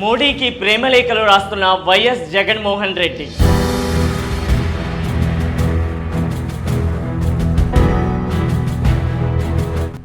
మోడీకి ప్రేమలేఖలు రాస్తున్న YS Jaganmohan Reddy.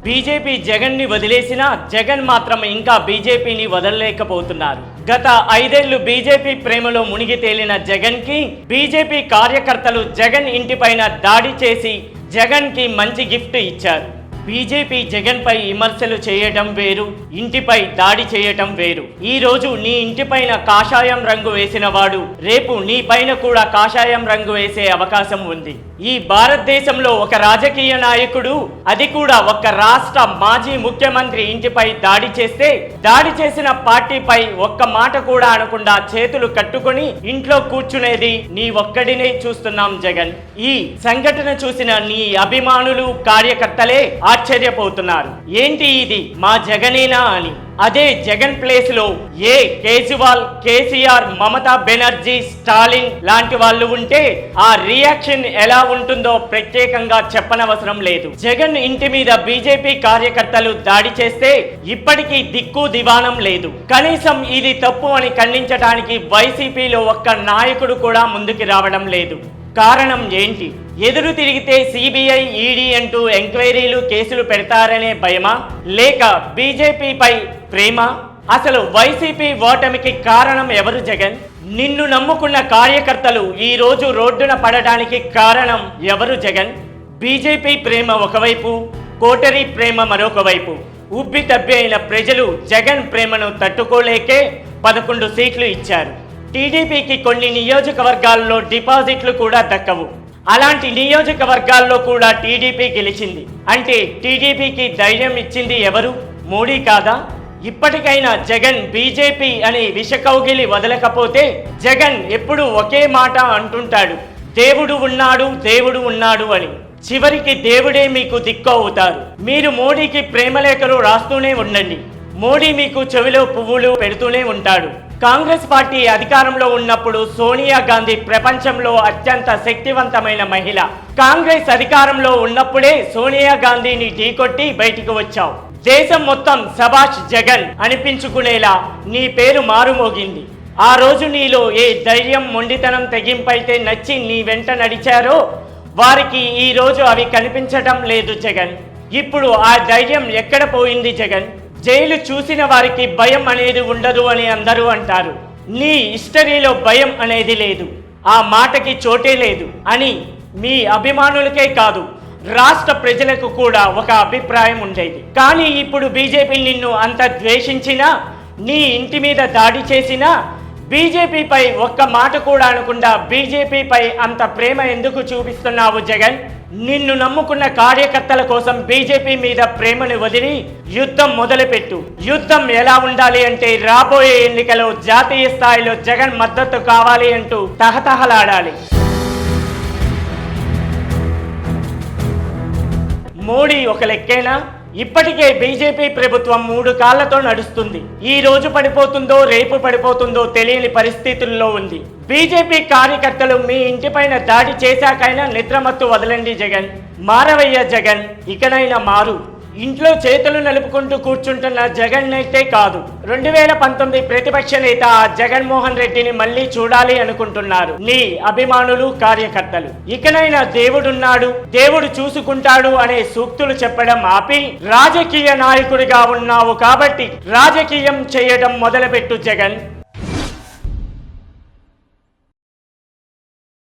BJP జగన్ని వదిలేసినా జగన్ మాత్రం ఇంకా బీజేపీని వదలలేకపోతున్నారు. గత ఐదేళ్ళు బీజేపీ ప్రేమలో మునిగి తేలిన జగన్కి బీజేపీ కార్యకర్తలు జగన్ ఇంటిపైన దాడి చేసి జగన్కి మంచి గిఫ్ట్ ఇచ్చారు. బీజేపీ జగన్ పై విమర్శలు చేయటం వేరు ఇంటిపై దాడి చేయటం వేరు. ఈ రోజు నీ ఇంటిపైన కాషాయం రంగు వేసిన వాడు రేపు నీ పైన కూడా కాషాయం రంగు వేసే అవకాశం ఉంది. ఈ భారతదేశంలో ఒక రాజకీయ నాయకుడు అది కూడా ఒక రాష్ట్ర మాజీ ముఖ్యమంత్రి ఇంటిపై దాడి చేస్తే దాడి చేసిన పార్టీపై ఒక్క మాట కూడా అనకుండా చేతులు కట్టుకొని ఇంట్లో కూర్చునేది నీ ఒక్కడినే చూస్తున్నాం జగన్. ఈ సంఘటన చూసిన నీ అభిమానులు కార్యకర్తలే ఆశ్చర్యపోతున్నారు. ఏంటి ఇది? మా జగనేనా అని. అదే జగన్ ప్లేస్లో ఏ కేజ్రీవాల్ కేసీఆర్ మమతా బెనర్జీ స్టాలిన్ లాంటి వాళ్ళు ఉంటే ఆ రియాక్షన్ ఎలా ఉంటుందో ప్రత్యేకంగా చెప్పనవసరం లేదు. జగన్ ఇంటి మీద బీజేపీ కార్యకర్తలు దాడి చేస్తే ఇప్పటికీ దిక్కు దివాణం లేదు. కనీసం ఇది తప్పు అని ఖండించడానికి వైసీపీలో ఒక్క నాయకుడు కూడా ముందుకు రావడం లేదు. కారణం ఏంటి? ఎదురు తిరిగితే సిబిఐ ఈడీ అంటూ ఎంక్వైరీలు కేసులు పెడతారనే భయమా? లేక బీజేపీపై ప్రేమ? అసలు వైసీపీ ఓటమికి కారణం ఎవరు జగన్? నిన్ను నమ్ముకున్న కార్యకర్తలు ఈ రోజు రోడ్డున పడడానికి కారణం ఎవరు జగన్? బీజేపీ ప్రేమ ఒకవైపు కోటరీ ప్రేమ మరొక వైపు ఉబ్బి తబ్బి అయిన ప్రజలు జగన్ ప్రేమను తట్టుకోలేకే పదకొండు సీట్లు ఇచ్చారు. టీడీపీకి కొన్ని నియోజకవర్గాల్లో డిపాజిట్లు కూడా దక్కవు. అలాంటి నియోజకవర్గాల్లో కూడా టీడీపీ గెలిచింది. అంటే టీడీపీకి ధైర్యం ఇచ్చింది ఎవరు? మోడీ కాదా? ఇప్పటికైనా జగన్ బీజేపీ అని విషకౌగిలి వదలకపోతే జగన్ ఎప్పుడు ఒకే మాట అంటుంటాడు దేవుడు ఉన్నాడు దేవుడు ఉన్నాడు అని. చివరికి దేవుడే మీకు దిక్కు అవుతారు. మీరు మోడీకి ప్రేమలేఖలు రాస్తూనే ఉండండి. మోడీ మీకు చెవిలో పువ్వులు పెడుతూనే ఉంటాడు. కాంగ్రెస్ పార్టీ అధికారంలో ఉన్నప్పుడు సోనియా గాంధీ ప్రపంచంలో అత్యంత శక్తివంతమైన మహిళ. కాంగ్రెస్ అధికారంలో ఉన్నప్పుడే సోనియా గాంధీని ఢీకొట్టి బయటికి వచ్చావు. దేశం మొత్తం సభాష్ జగన్ అనిపించుకునేలా నీ పేరు మారుమోగింది. ఆ రోజు నీలో ఏ ధైర్యం మొండితనం తెగింపైతే నచ్చి నీ వెంట నడిచారో వారికి ఈ రోజు అవి కనిపించటం లేదు జగన్. ఇప్పుడు ఆ ధైర్యం ఎక్కడ పోయింది జగన్? జైలు చూసిన వారికి భయం అనేది ఉండదు అని అందరూ అంటారు. నీ హిస్టరీలో భయం అనేది లేదు. ఆ మాటకి చోటే లేదు అని మీ అభిమానులకే కాదు రాష్ట్ర ప్రజలకు కూడా ఒక అభిప్రాయం ఉండేది. కానీ ఇప్పుడు బీజేపీ నిన్ను అంత ద్వేషించినా నీ ఇంటి మీద దాడి చేసినా బీజేపీపై ఒక్క మాట కూడా అనకుండా బీజేపీపై అంత ప్రేమ ఎందుకు చూపిస్తున్నావు జగన్? నిన్ను నమ్ముకున్న కార్యకర్తల కోసం బీజేపీ మీద ప్రేమను వదిలి యుద్ధం మొదలుపెట్టు. యుద్ధం ఎలా ఉండాలి అంటే రాబోయే ఎన్నికలో జాతీయ స్థాయిలో జగన్ మద్దతు కావాలి అంటూ తహతహలాడాలి. మోడీ ఒక లెక్కేనా? ఇప్పటికే బీజేపీ ప్రభుత్వం మూడు కాళ్ళతో నడుస్తుంది. ఈ రోజు పడిపోతుందో రేపు పడిపోతుందో తెలియని పరిస్థితుల్లో ఉంది. బీజేపీ కార్యకర్తలు మీ ఇంటిపైన దాడి చేశాకైనా నిద్రమత్తు వదలండి జగన్. మారవయ్య జగన్ ఇకనైనా మారు. ఇంట్లో చేతులు నలుపుకుంటూ కూర్చుంటున్న జగన్ అయితే కాదు. రెండు వేల పంతొమ్మిది ప్రతిపక్ష నేత జగన్మోహన్ రెడ్డిని మళ్ళీ చూడాలి అనుకుంటున్నారు. నీ అభిమానులు కార్యకర్తలు. ఇకనైనా దేవుడున్నాడు దేవుడు చూసుకుంటాడు అనే సూక్తులు చెప్పడం ఆపి రాజకీయ నాయకుడిగా ఉన్నావు కాబట్టి రాజకీయం చేయడం మొదలుపెట్టు జగన్.